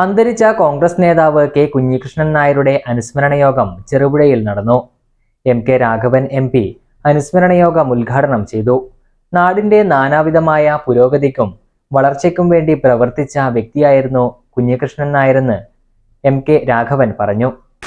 അന്തരിച്ച കോൺഗ്രസ് നേതാവ് കെ കുഞ്ഞികൃഷ്ണൻ നായരുടെ അനുസ്മരണ യോഗം ചെറുപുഴയിൽ നടന്നു. M K Raghavan M P അനുസ്മരണ യോഗം ഉദ്ഘാടനം ചെയ്തു. നാടിന്റെ നാനാവിധമായ പുരോഗതിക്കും വളർച്ചയ്ക്കും വേണ്ടി പ്രവർത്തിച്ച വ്യക്തിയായിരുന്നു കുഞ്ഞികൃഷ്ണൻ നായരെന്ന് എം കെ രാഘവൻ പറഞ്ഞു.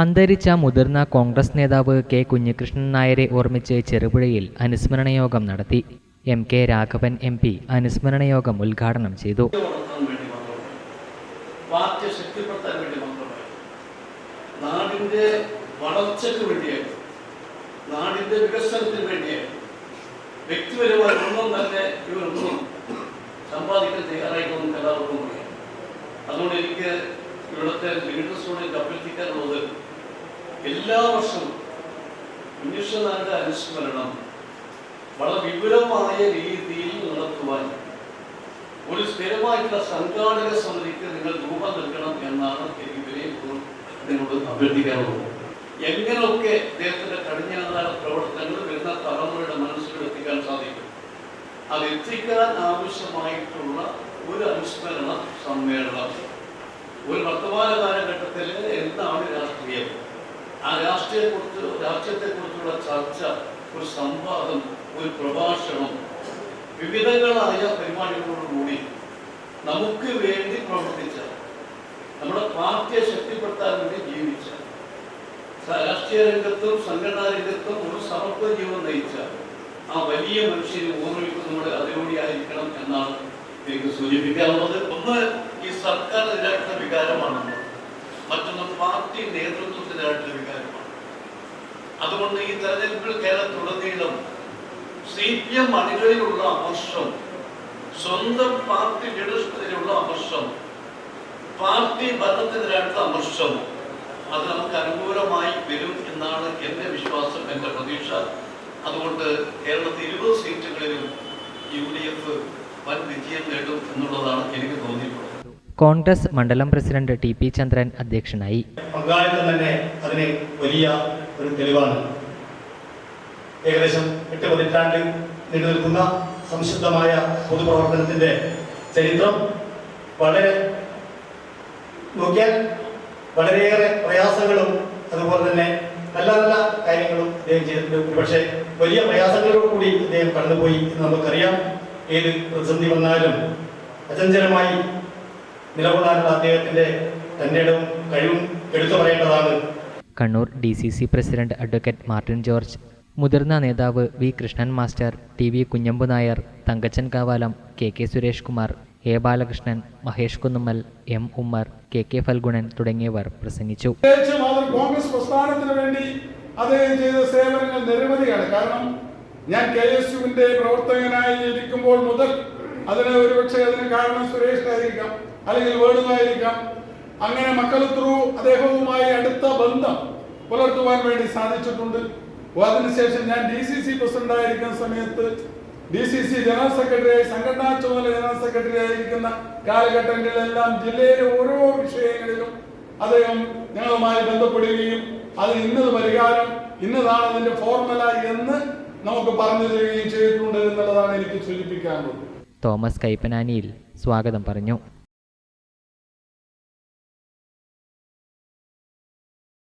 അന്തരിച്ച മുതിർന്ന കോൺഗ്രസ് നേതാവ് കെ കുഞ്ഞികൃഷ്ണൻ നായരെ ഓർമ്മിച്ച് ചെറുപുഴയിൽ അനുസ്മരണയോഗം നടത്തി. M K Raghavan M P അനുസ്മരണ യോഗം ഉദ്ഘാടനം ചെയ്തു. നാടിന്റെ വളർച്ചയ്ക്ക് വേണ്ടിയായിരുന്നു നാടിന്റെ വികസനത്തിന് വേണ്ടിയായിരുന്നു വ്യക്തിപരമായ ഒന്നും തന്നെ ഇവരൊന്നും സമ്പാദിക്കാൻ തയ്യാറായിട്ടൊന്നും കലാപൊന്നും അതുകൊണ്ട് എനിക്ക് ഇവിടുത്തെ ലീഡേഴ്സോട് അഭ്യർത്ഥിക്കാനുള്ളത് എല്ലാ വർഷവും കുഞ്ഞിഷ്ണനാരുടെ അനുസ്മരണം വളരെ വിപുലമായ രീതിയിൽ നടത്തുവാൻ ഒരു സ്ഥിരമായിട്ടുള്ള സംഘാടക സമിതിക്ക് നിങ്ങൾ രൂപം നൽകണം എന്നാണ് എനിക്കിവരെ നിങ്ങളോട് അഭ്യർത്ഥിക്കാനുള്ളത്. എങ്ങനെയൊക്കെ അദ്ദേഹത്തിന്റെ കഠിനാധാര പ്രവർത്തനങ്ങൾ വരുന്ന തലമുറയുടെ മനസ്സിൽ എത്തിക്കാൻ സാധിക്കും? അത് എത്തിക്കാൻ ആവശ്യമായിട്ടുള്ള ഒരു അനുസ്മരണ സമ്മേളനം. ഒരു വർത്തമാന കാലഘട്ടത്തിൽ എന്താണ് രാഷ്ട്രീയം? ആ രാഷ്ട്രീയത്തെക്കുറിച്ച് രാഷ്ട്രീയത്തെക്കുറിച്ചുള്ള ചർച്ച ഒരു സംവാദം ഒരു പ്രഭാഷണം വിവിധങ്ങളായ പരിപാടികളോടുകൂടി നമുക്ക് വേണ്ടി പ്രവർത്തിച്ച നമ്മുടെ പാർട്ടിയെ ശക്തിപ്പെടുത്താൻ വേണ്ടി ജീവിച്ച രാഷ്ട്രീയ രംഗത്തും സംഘടനാ രംഗത്തും ഒരു സമത്വ ജീവൻ നയിച്ച ആ വലിയ മനുഷ്യനെ ഓർമ്മിക്കുന്നത് അതിലൂടെയായിരിക്കണം എന്നാണ് എനിക്ക് സൂചിപ്പിക്കാനുള്ളത്. ഒന്ന് ഈ സർക്കാർ സർക്കാരിനെതിരായിട്ടുള്ള വികാരമാണെന്ന് മറ്റൊന്ന് പാർട്ടി നേതൃത്വത്തിനായിട്ടുള്ള വികാരമാണ്. അതുകൊണ്ട് ഈ തെരഞ്ഞെടുപ്പിൽ കേരളത്തിലുടനീളം സി പി എം അണികളിലുള്ള അമർഷം സ്വന്തം പാർട്ടി ലീഡർഷിപ്പിനുള്ള അമർഷം പാർട്ടി ഭരണത്തിനെതിരായിട്ടുള്ള അമർഷം അത് നമുക്ക് അനുകൂലമായി വരും എന്നാണ് എന്റെ വിശ്വാസം എന്റെ പ്രതീക്ഷ. അതുകൊണ്ട് കേരളത്തിൽ ഇരുപത് സീറ്റുകളിലും യു ഡി എഫ് വൻ വിജയം നേടും എന്നുള്ളതാണ് എനിക്ക് തോന്നിയിട്ടുള്ളത്. കോൺഗ്രസ് മണ്ഡലം പ്രസിഡന്റ് ടി പി ചന്ദ്രൻ അധ്യക്ഷനായി. പങ്കാളിത്തം തന്നെ അതിന് വലിയ ഒരു തെളിവാണ്. ഏകദേശം എട്ട് പതിറ്റാണ്ട് നിലനിൽക്കുന്ന നിൽക്കുന്ന സംശുദ്ധമായ പൊതുപ്രവർത്തനത്തിന്റെ ചരിത്രം വളരെ നോക്കിയാൽ വളരെയേറെ പ്രയാസങ്ങളും അതുപോലെ തന്നെ നല്ല നല്ല കാര്യങ്ങളും അദ്ദേഹം ചെയ്തിട്ടുണ്ട്. പക്ഷേ വലിയ പ്രയാസങ്ങളോട് കൂടി അദ്ദേഹം കടന്നുപോയി എന്ന് നമുക്കറിയാം. ഏത് പ്രതിസന്ധി വന്നാലും അചഞ്ചലമായി നിലകൊള്ളാനുള്ള അദ്ദേഹത്തിന്റെ തന്റെ ഇടവും കഴിവും എടുത്തു പറയേണ്ടതാണ്. Kannur D C C president advocate Martin George മുതിർന്ന നേതാവ് V Krishnan master T V Kunhambu Nair Thankachan Kavalam K K Suresh Kumar A Balakrishnan Mahesh Kunnummal M Ummer K K Phalgunan തുടങ്ങിയവർ പ്രസംഗിച്ചു. കോൺഗ്രസ് പ്രസ്ഥാനത്തിന് വേണ്ടി അദ്ദേഹം ചെയ്ത സേവനങ്ങൾ നിരവധിയാണ്. കാരണം ഞാൻ കെ എസ് യുവിന്റെ പ്രവർത്തകനായി ഇരിക്കുമ്പോൾ മുതൽ അതിന് ഒരുപക്ഷെ അതിന് കാരണം സുരേഷായിരിക്കാം അല്ലെങ്കിൽ വേണുമായിരിക്കാം. അങ്ങനെ മക്കൾ ത്രൂ അദ്ദേഹവുമായി അടുത്ത ബന്ധം പുലർത്തുവാൻ വേണ്ടി സാധിച്ചിട്ടുണ്ട്. അതിനുശേഷം ഞാൻ ഡി സി സി പ്രസിഡന്റ് ആയിരിക്കുന്ന സമയത്ത് D C C general secretary സംഘടനാ ചുമതല ജനറൽ സെക്രട്ടറി ആയിരിക്കുന്ന കാലഘട്ടങ്ങളിലെല്ലാം ജില്ലയിലെ ഓരോ വിഷയങ്ങളിലും അദ്ദേഹം ഞങ്ങളുമായി ബന്ധപ്പെടുകയും അത് ഇന്നത് പരിഹാരം ഇന്നതാണ് അതിന്റെ ഫോർമുല എന്ന് നമുക്ക് പറഞ്ഞു തരികയും ചെയ്തിട്ടുണ്ട് എന്നുള്ളതാണ് എനിക്ക് സൂചിപ്പിക്കാനുള്ളത്. തോമസ് കൈപ്പനാനിയിൽ സ്വാഗതം പറഞ്ഞു.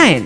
nine